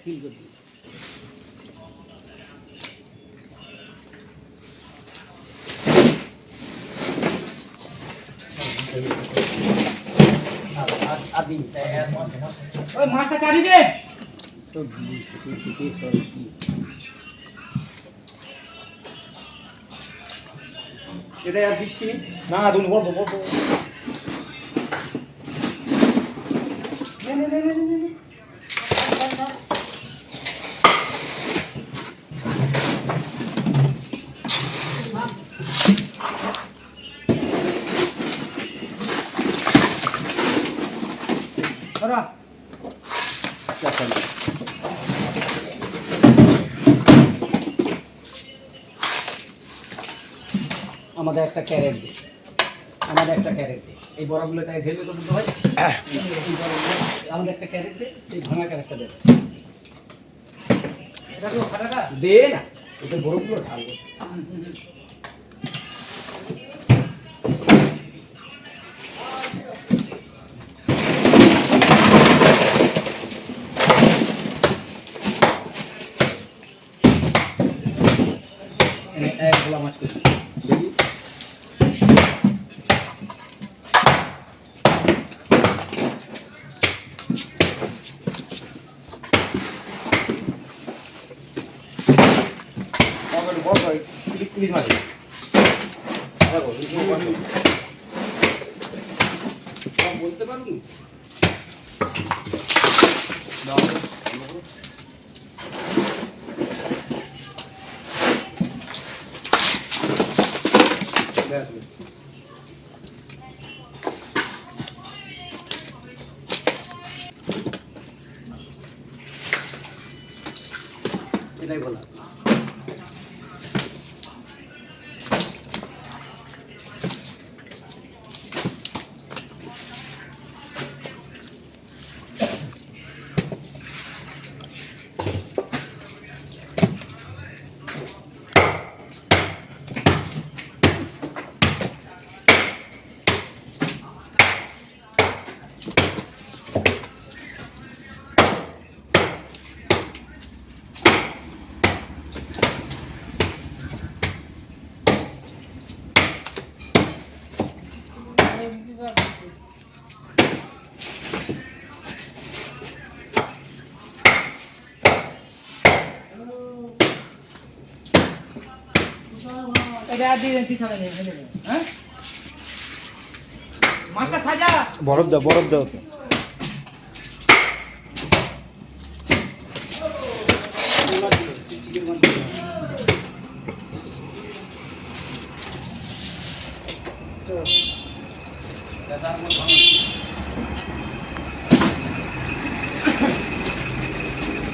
Seal করে দিই মাছটা চারি দে তো দিকে সব কি এটা আর দিচ্ছি না না তুমি বলব বলব নে নে নে নে নে, নে ধরো আমাদের একটা ক্যারেট দে আমাদের একটা ক্যারেট দে এই বড়গুলো তাই ঢেলে তো দিতে হয় আমাদের একটা ক্যারেট দে সেই ভাঙা ক্যারেটটা দে এটা তো খাটাটা দে না। এটা বড়গুলো ঢালবে। এক গোলা মাছ করছি। প্লিজ মারি বলতে পারব এটাই বলা এটা আর দিয়ে পিছনে নিয়ে ফেলে দে, হ্যাঁ? মাছটা সাজা। বরফ দাও বরফ দাও তো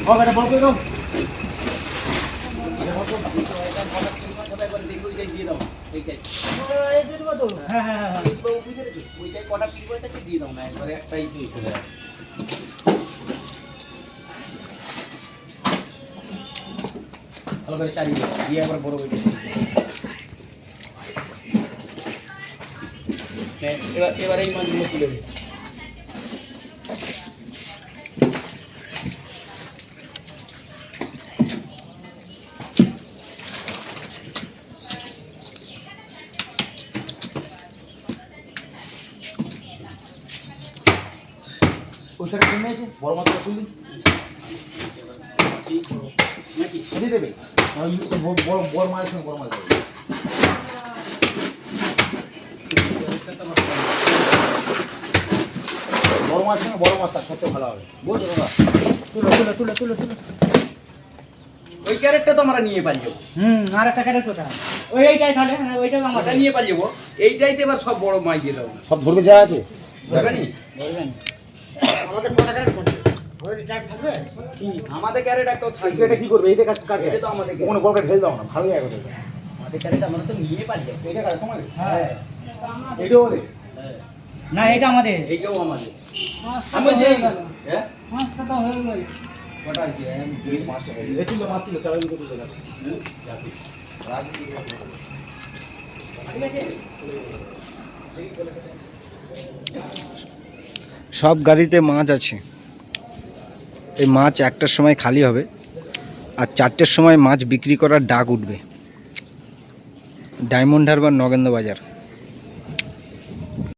ও বেটা বল করে দাও। ভালো করে চালিয়ে দিয়ে একবার বড় ওইটা এবার এবার এই মাছগুলো তুলে দিই ওইখানে কিনে এসে বড় মাছটা তুলি নাকি দিয়ে দেবে। বড় বড় সঙ্গে বড় মাছ দেবে। বড় মাছের সঙ্গে বড় মাছ খেতে ভালো হবে। বুঝছ দাদা? তুলো তুলো তুলো তুলো তুলো। ওই ক্যারেটটা তো আমরা নিয়ে পারি যাব। হুম আর একটা ক্যারেট কোথায়? ওই এইটাই তাহলে হ্যাঁ ওইটাও ওটা আমাদের নিয়ে পারি যাব। এইটাইতে এবার সব বড় মাছ দিয়ে দেবো। সব ধরবে যা আছে। কি? আমাদের ক্যারেট একটাও থাকবে। এটা কি করবে? এইটা কাজ কাটবে এটা তো আমাদের কোনো বলকে ঢেল দাও না ভালো জায়গা আমাদের ক্যারেট আমরা তো নিয়ে পারি। এটা তোমার হ্যাঁ। এটাও দে হ্যাঁ। না এটা আমাদের। এইটাও আমাদের। আমি হ্যাঁ তো হয়ে গেল। কটা আছে আমি দুই পাঁচটা এই সব গাড়িতে মাছ আছে। এই মাছ একটার সময় খালি হবে আর চারটের সময় মাছ বিক্রি করার ডাক উঠবে। ডায়মন্ড হারবার নগেন্দ্র বাজার